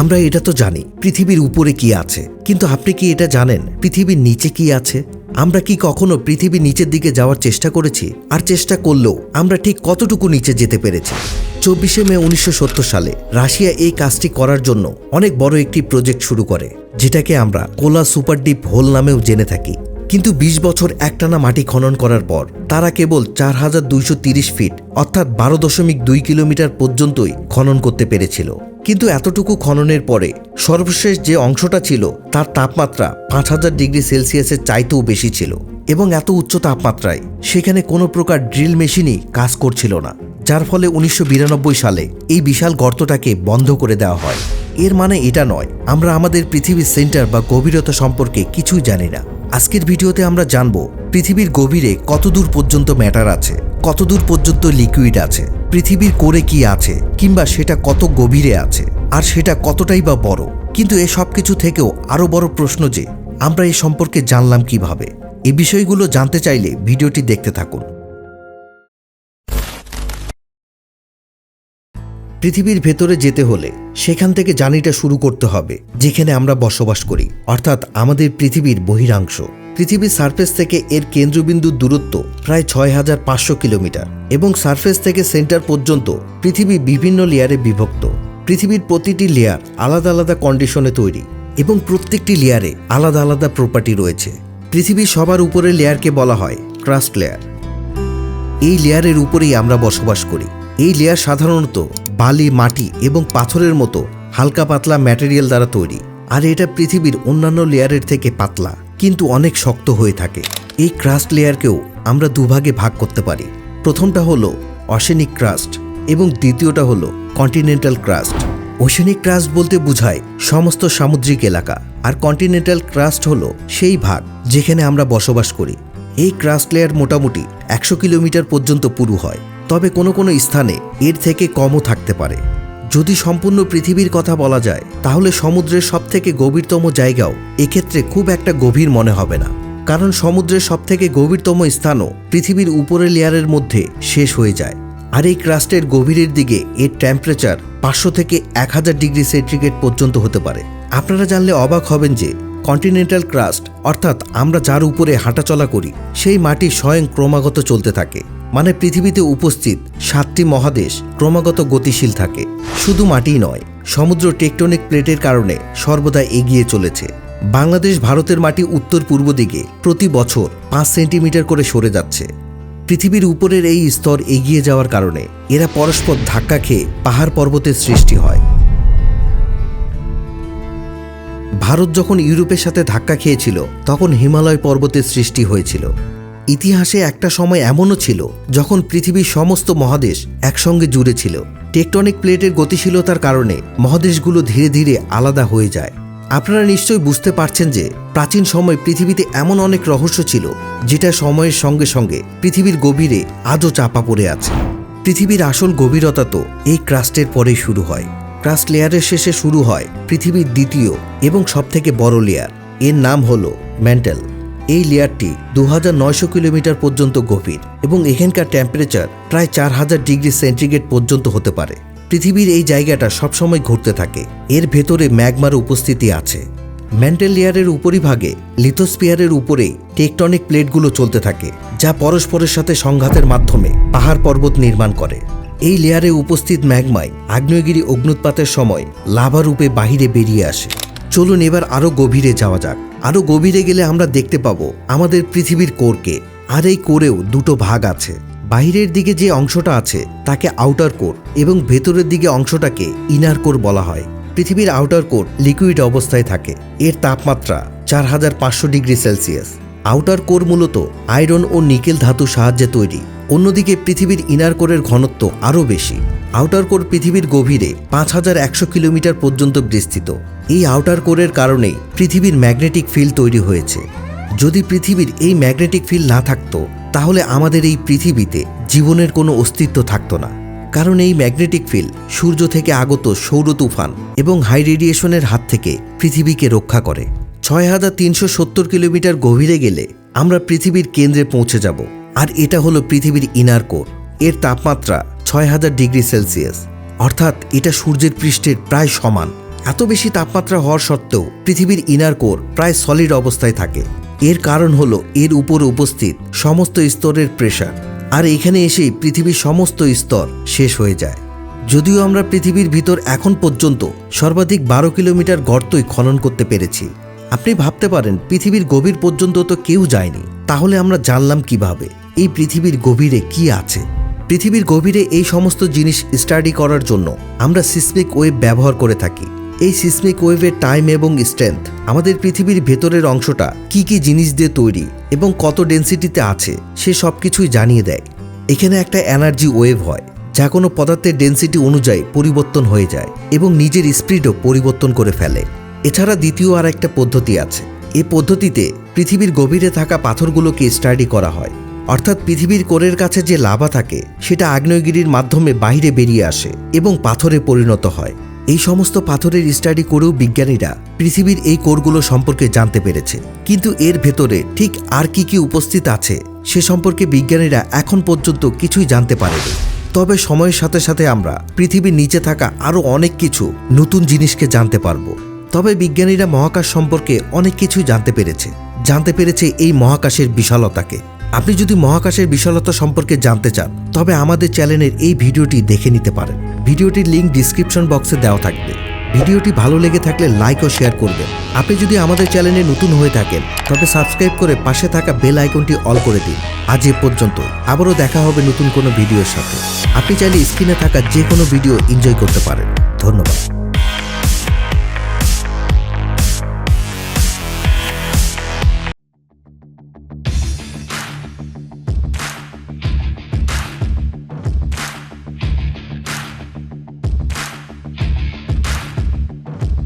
আমরা এটা তো জানি, পৃথিবীর উপরে কি আছে। কিন্তু আপনি কি এটা জানেন, পৃথিবীর নিচে কি আছে? আমরা কি কখনো পৃথিবীর নিচের দিকে যাওয়ার চেষ্টা করেছি? আর চেষ্টা করলেও আমরা ঠিক কতটুকু নিচে যেতে পেরেছি? চব্বিশে মে উনিশশো সত্তর সালে রাশিয়া এই কাজটি করার জন্য অনেক বড় একটি প্রজেক্ট শুরু করে, যেটাকে আমরা কোলা সুপারডিপ হোল নামেও জেনে থাকি। কিন্তু ২০ বছর একটানা মাটি খনন করার পর তারা কেবল চার হাজার দুইশো তিরিশ ফিট, অর্থাৎ বারো দশমিক দুই কিলোমিটার পর্যন্তই খনন করতে পেরেছিল। কিন্তু এতটুকু খননের পরে সর্বশেষ যে অংশটা ছিল, তার তাপমাত্রা পাঁচ হাজার ডিগ্রি সেলসিয়াসের চাইতেও বেশি ছিল এবং এত উচ্চ তাপমাত্রায় সেখানে কোনো প্রকার ড্রিল মেশিনই কাজ করছিল না, যার ফলে উনিশশো বিরানব্বই সালে এই বিশাল গর্তটাকে বন্ধ করে দেওয়া হয়। এর মানে এটা নয়, আমরা আমাদের পৃথিবীর সেন্টার বা গভীরতা সম্পর্কে কিছুই জানি না। আজকের ভিডিওতে আমরা জানব পৃথিবীর গভীরে কতদূর পর্যন্ত ম্যাটার আছে, কতদূর পর্যন্ত লিকুইড আছে। পৃথিবীর কোরে কি আছে, কিংবা সেটা কত গভীরে আছে, আর সেটা কতটাই বা বড়? কিন্তু এ সব কিছু থেকেও আরও বড় প্রশ্ন যে, আমরা এ সম্পর্কে জানলাম কীভাবে? এ বিষয়গুলো জানতে চাইলে ভিডিওটি দেখতে থাকুন। পৃথিবীর ভেতরে যেতে হলে সেখান থেকে জানিটা শুরু করতে হবে, যেখানে আমরা বসবাস করি, অর্থাৎ আমাদের পৃথিবীর বহিরাংশ। পৃথিবীর সারফেস থেকে এর কেন্দ্রবিন্দুর দূরত্ব প্রায় ছয় হাজার পাঁচশো কিলোমিটার এবং সারফেস থেকে সেন্টার পর্যন্ত পৃথিবী বিভিন্ন লেয়ারে বিভক্ত। পৃথিবীর প্রতিটি লেয়ার আলাদা আলাদা কন্ডিশনে তৈরি এবং প্রত্যেকটি লেয়ারে আলাদা আলাদা প্রপার্টি রয়েছে। পৃথিবীর সবার উপরের লেয়ারকে বলা হয় ক্রাস্ট লেয়ার এই লেয়ারের উপরেই আমরা বসবাস করি। এই লেয়ার সাধারণত বালি, মাটি এবং পাথরের মতো হালকা পাতলা ম্যাটেরিয়াল দ্বারা তৈরি। আর এটা পৃথিবীর অন্যান্য লেয়ারের থেকে পাতলা। কিন্তু অনেক শক্ত হয়ে থাকে। এই ক্রাস্ট লেয়ারকেও আমরা দুভাগে ভাগ করতে পারি। প্রথমটা হলো অসেনিক ক্রাস্ট এবং দ্বিতীয়টা হলো কন্টিনেন্টাল ক্রাস্ট। ওশেনিক ক্রাস্ট বলতে বোঝায় সমস্ত সামুদ্রিক এলাকা। আর কন্টিনেন্টাল ক্রাস্ট হলো সেই ভাগ যেখানে আমরা বসবাস করি। এই ক্রাস্ট লেয়ার মোটামুটি একশো কিলোমিটার পর্যন্ত পুরু হয়। তবে কোনো কোনো স্থানে এর থেকে কমও থাকতে পারে। যদি সম্পূর্ণ পৃথিবীর কথা বলা যায়, তাহলে সমুদ্রের সবথেকে গভীরতম জায়গাও এক্ষেত্রে খুব একটা গভীর মনে হবে না। কারণ সমুদ্রের সবথেকে গভীরতম স্থানও পৃথিবীর উপরের লেয়ারের মধ্যে শেষ হয়ে যায়। আর এই ক্রাস্টের গভীরের দিকে এর টেম্পারেচার পাঁচশো থেকে এক হাজার ডিগ্রি সেন্টিগ্রেড পর্যন্ত হতে পারে। আপনারা জানলে অবাক হবেন যে কন্টিনেন্টাল ক্রাস্ট অর্থাৎ আমরা যার উপরে হাঁটাচলা করি, সেই মাটি স্বয়ং ক্রমাগত চলতে থাকে। মানে পৃথিবীতে উপস্থিত সাতটি মহাদেশ ক্রমাগত গতিশীল থাকে। শুধু মাটিই নয়, সমুদ্র টেকটনিক প্লেটের কারণে সর্বদা এগিয়ে চলেছে। বাংলাদেশ ভারতের মাটি উত্তর পূর্ব দিকে প্রতি বছর পাঁচ সেন্টিমিটার করে সরে যাচ্ছে। পৃথিবীর উপরের এই স্তর এগিয়ে যাওয়ার কারণে এরা পরস্পর ধাক্কা খেয়ে পাহাড় পর্বতের সৃষ্টি হয়। ভারত যখন ইউরোপের সাথে ধাক্কা খেয়েছিল, তখন হিমালয় পর্বতের সৃষ্টি হয়েছিল। ইতিহাসে একটা সময় এমনও ছিল, যখন পৃথিবীর সমস্ত মহাদেশ একসঙ্গে জুড়ে ছিল। টেকটনিক প্লেটের গতিশীলতার কারণে মহাদেশগুলো ধীরে ধীরে আলাদা হয়ে যায়। আপনারা নিশ্চয়ই বুঝতে পারছেন যে, প্রাচীন সময় পৃথিবীতে এমন অনেক রহস্য ছিল, যেটা সময়ের সঙ্গে সঙ্গে পৃথিবীর গভীরে আজও চাপা পড়ে আছে। পৃথিবীর আসল গভীরতা তো এই ক্রাস্টের পরেই শুরু হয়। ক্রাস্ট লেয়ারের শেষে শুরু হয় পৃথিবীর দ্বিতীয় এবং সবথেকে বড় লেয়ার। এর নাম হলো ম্যান্টেল। এই লেয়ারটি দু হাজার নয়শো কিলোমিটার পর্যন্ত গভীর এবং এখানকার টেম্পারেচার প্রায় চার হাজার ডিগ্রি সেন্টিগ্রেড পর্যন্ত হতে পারে। পৃথিবীর এই জায়গাটা সবসময় ঘুরতে থাকে। এর ভেতরে ম্যাগমার উপস্থিতি আছে। ম্যান্টেল লেয়ারের উপরিভাগে লিথোস্পিয়ারের উপরে টেকটনিক প্লেটগুলো চলতে থাকে, যা পরস্পরের সাথে সংঘাতের মাধ্যমে পাহাড় পর্বত নির্মাণ করে। এই লেয়ারে উপস্থিত ম্যাগমায় আগ্নেয়গিরি অগ্নুৎপাতের সময় লাভা রূপে বাহিরে বেরিয়ে আসে। চলুন এবার আরও গভীরে যাওয়া যাক। আরও গভীরে গেলে আমরা দেখতে পাবো আমাদের পৃথিবীর কোরকে। আর এই কোরেও দুটো ভাগ আছে। বাহিরের দিকে যে অংশটা আছে, তাকে আউটার কোর এবং ভেতরের দিকে অংশটাকে ইনার কোর বলা হয়। পৃথিবীর আউটার কোর লিকুইড অবস্থায় থাকে। এর তাপমাত্রা চার হাজার পাঁচশো ডিগ্রি সেলসিয়াস। আউটার কোর মূলত আয়রন ও নিকেল ধাতু সাহায্যে তৈরি। অন্যদিকে পৃথিবীর ইনার কোরের ঘনত্ব আরও বেশি। আউটার কোর পৃথিবীর গভীরে পাঁচ হাজার একশো কিলোমিটার পর্যন্ত বিস্তৃত। এই আউটার কোরের কারণেই পৃথিবীর ম্যাগনেটিক ফিল্ড তৈরি হয়েছে। যদি পৃথিবীর এই ম্যাগনেটিক ফিল্ড না থাকতো, তাহলে আমাদের এই পৃথিবীতে জীবনের কোনো অস্তিত্ব থাকতো না। কারণ এই ম্যাগনেটিক ফিল্ড সূর্য থেকে আগত সৌর তুফান এবং হাই রেডিয়েশনের হাত থেকে পৃথিবীকে রক্ষা করে। ছয় হাজার তিনশো সত্তর কিলোমিটার গভীরে গেলে আমরা পৃথিবীর কেন্দ্রে পৌঁছে যাব। আর এটা হলো পৃথিবীর ইনার কোর। এর তাপমাত্রা ছয় হাজার ডিগ্রি সেলসিয়াস। অর্থাৎ এটা সূর্যের পৃষ্ঠের প্রায় সমান। এত বেশি তাপমাত্রা হওয়ার সত্ত্বেও পৃথিবীর ইনার কোর প্রায় সলিড অবস্থায় থাকে। এর কারণ হলো এর উপরে উপস্থিত সমস্ত স্তরের প্রেশার আর এখানে এসেই পৃথিবীর সমস্ত স্তর শেষ হয়ে যায়। যদিও আমরা পৃথিবীর ভিতর এখন পর্যন্ত সর্বাধিক বারো কিলোমিটার গর্তই খনন করতে পেরেছি। আপনি ভাবতে পারেন, পৃথিবীর গভীর পর্যন্ত তো কেউ যায়নি। তাহলে আমরা জানলাম কীভাবে? এই পৃথিবীর গভীরে কি আছে? পৃথিবীর গভীরে এই সমস্ত জিনিস স্টাডি করার জন্য আমরা সিসমিক ওয়েভ ব্যবহার করে থাকি। এই সিসমিক ওয়েভের টাইম এবং স্ট্রেংথ আমাদের পৃথিবীর ভেতরের অংশটা কি কি জিনিস দিয়ে তৈরি এবং কত ডেন্সিটিতে আছে, সে সব কিছুই জানিয়ে দেয়। এখানে একটা এনার্জি ওয়েভ হয়, যা কোনো পদার্থের ডেন্সিটি অনুযায়ী পরিবর্তন হয়ে যায় এবং নিজের স্পিডও পরিবর্তন করে ফেলে। এছাড়া দ্বিতীয় আর একটা পদ্ধতি আছে। এই পদ্ধতিতে পৃথিবীর গভীরে থাকা পাথরগুলোকে স্টাডি করা হয়। অর্থাৎ পৃথিবীর কোরের কাছে যে লাভা থাকে, সেটা আগ্নেয়গিরির মাধ্যমে বাইরে বেরিয়ে আসে এবং পাথরে পরিণত হয়। এই সমস্ত পাথরের স্টাডি করেও বিজ্ঞানীরা পৃথিবীর এই কোরগুলো সম্পর্কে জানতে পেরেছে। কিন্তু এর ভেতরে ঠিক আর কি কি উপস্থিত আছে, সে সম্পর্কে বিজ্ঞানীরা এখন পর্যন্ত কিছুই জানতে পারেনি। তবে সময়ের সাথে সাথে আমরা পৃথিবীর নিচে থাকা আরও অনেক কিছু নতুন জিনিসকে জানতে পারব। তবে বিজ্ঞানীরা মহাকাশ সম্পর্কে অনেক কিছুই জানতে পেরেছে। জানতে পেরেছে এই মহাকাশের বিশালতাকে। আপনি যদি মহাকাশের বিশালতা সম্পর্কে জানতে চান, তবে আমাদের চ্যানেলের এই ভিডিওটি দেখে নিতে পারেন। ভিডিওটির লিঙ্ক ডিসক্রিপশন বক্সে দেওয়া থাকবে। ভিডিওটি ভালো লেগে থাকলে লাইক ও শেয়ার করবেন। আপনি যদি আমাদের চ্যানেলে নতুন হয়ে থাকেন, তবে সাবস্ক্রাইব করে পাশে থাকা বেল আইকনটি অল করে দিন। আজ এ পর্যন্ত। আবারও দেখা হবে নতুন কোনো ভিডিওর সাথে। আপনি চাইলে স্ক্রিনে থাকা যে কোনো ভিডিও এনজয় করতে পারেন। ধন্যবাদ।